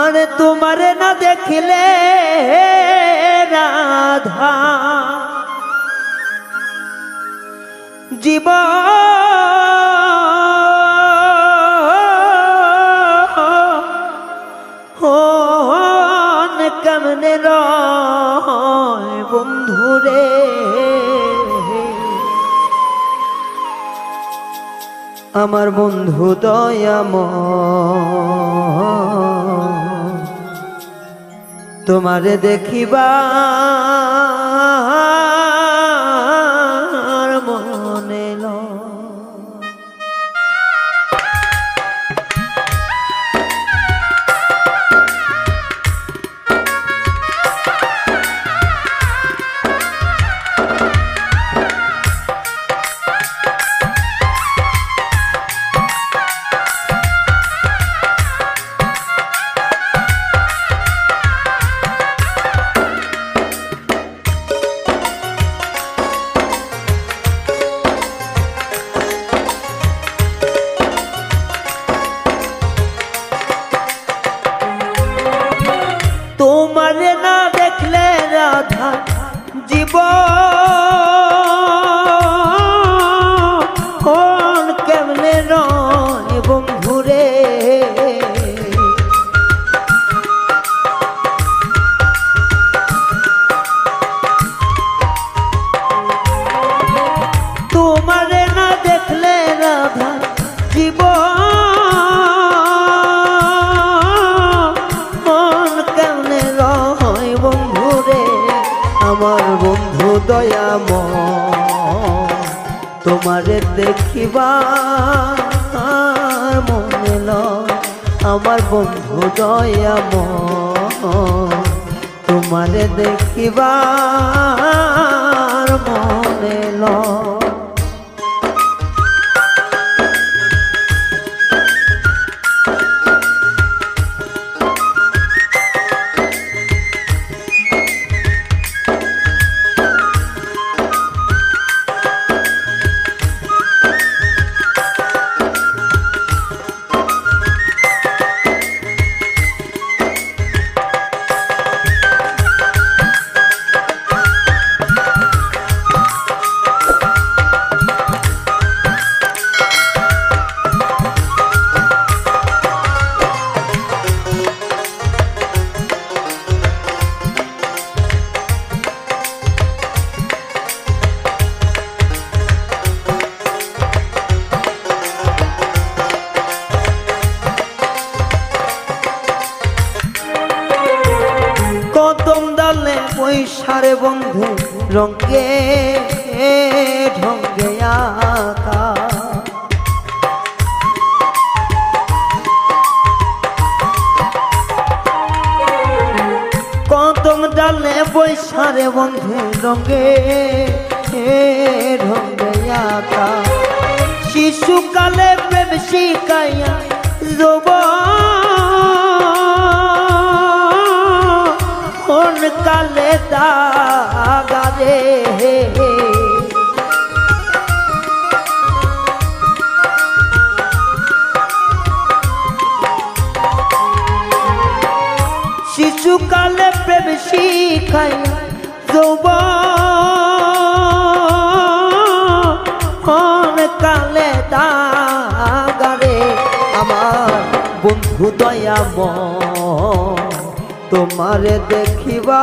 আরে তোমারে না দেখলে রাধা। জীব কেমনে রয় বন্ধুরে আমার বন্ধু দয়াম তোমারে দেখিবা। তোমারে না দেখলে রাধা জীব তোমারে দেখিবা মনে আমার বন্ধু দয়াম তোমারে দেখিবা মনে লয় রঙ্গে ঢঙ্গে আকা। কদম ডালে বৈশারে বন্ধু রঙ্গে ঢঙ্গে আকা। শিশুকালে প্রেম শিকাইয়া দাগারে শিশুকালে প্রেম শিখাইয়া যৌবন। কালে দাগারে আমার বন্ধু দয়াম তোমারে দেখিবা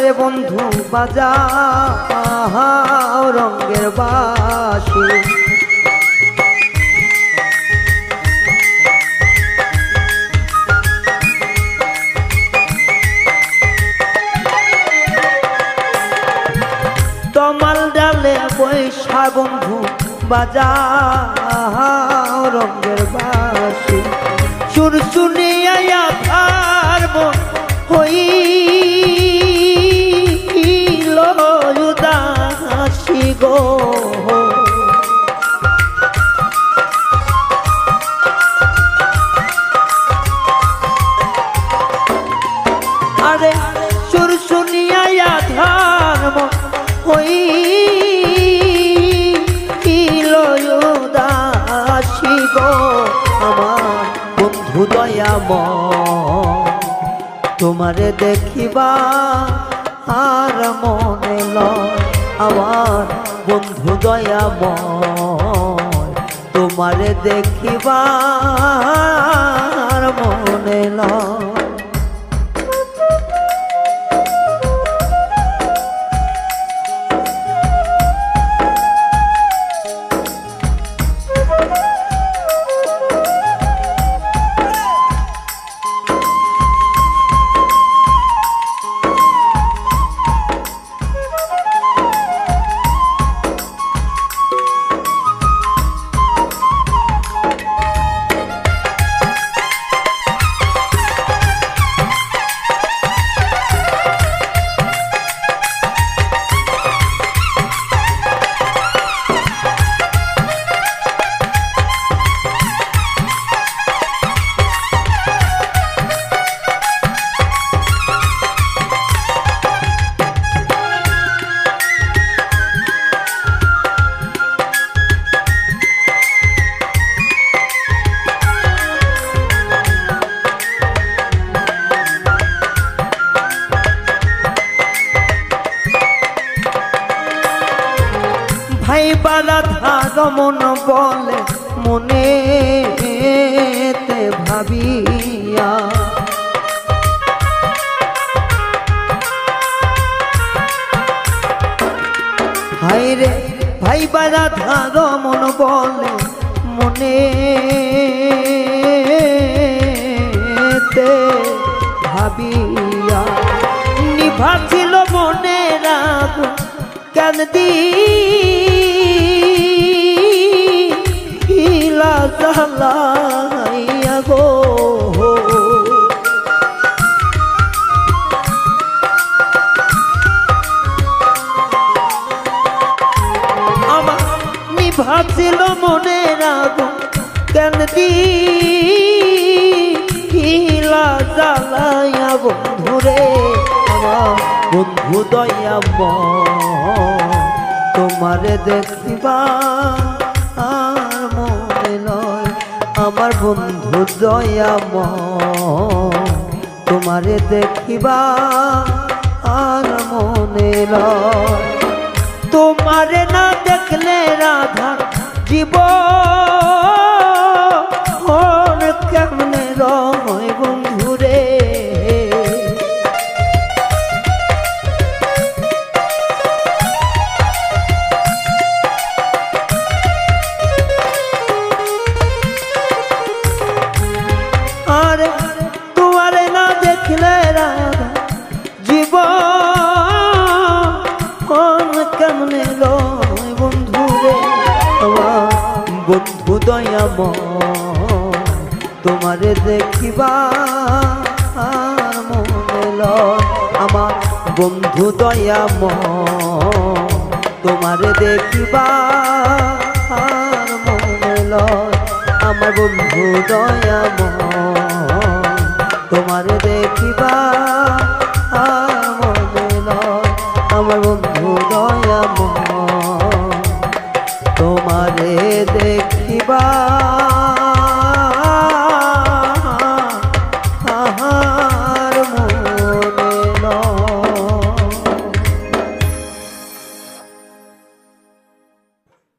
সারে বন্ধু বাজা রঙের বাসি। তমাল ডালে বৈশা বন্ধু বাজা রঙের বাসি। সুর শুনিয়া ধার হইল উদাসী গো, আমার বন্ধু দয়াম তোমারে দেখিবা আর মনে আমার বন্ধু দয়াম তোমারে দেখিবা মনে লয় ভাই বালা ধাগমন বলে, মনে ভাবিয়া। হাই রে, ভাই বালা ধাগমন বলে, মনে ভাবিয়া। নিভাছিল মনে রাগ কেন দি দি হিলা জ্বালাইয়া বন্ধুরে, আমার বন্ধু দয়াম তোমারে দেখিবা আর মনে নয়, আমার বন্ধু দয়াম তোমারে দেখিবা আর মনে নয়। তোমারে না দেখলে দয়াম তোমারে দেখিবা আর মনে লয় আমার বন্ধু দয়াম তোমারে দেখিবা আর মনে লয় আমার বন্ধু দয়াম তোমারে দেখিবা আর মনে আমার বন্ধু দয়াম তারে দেখিবা।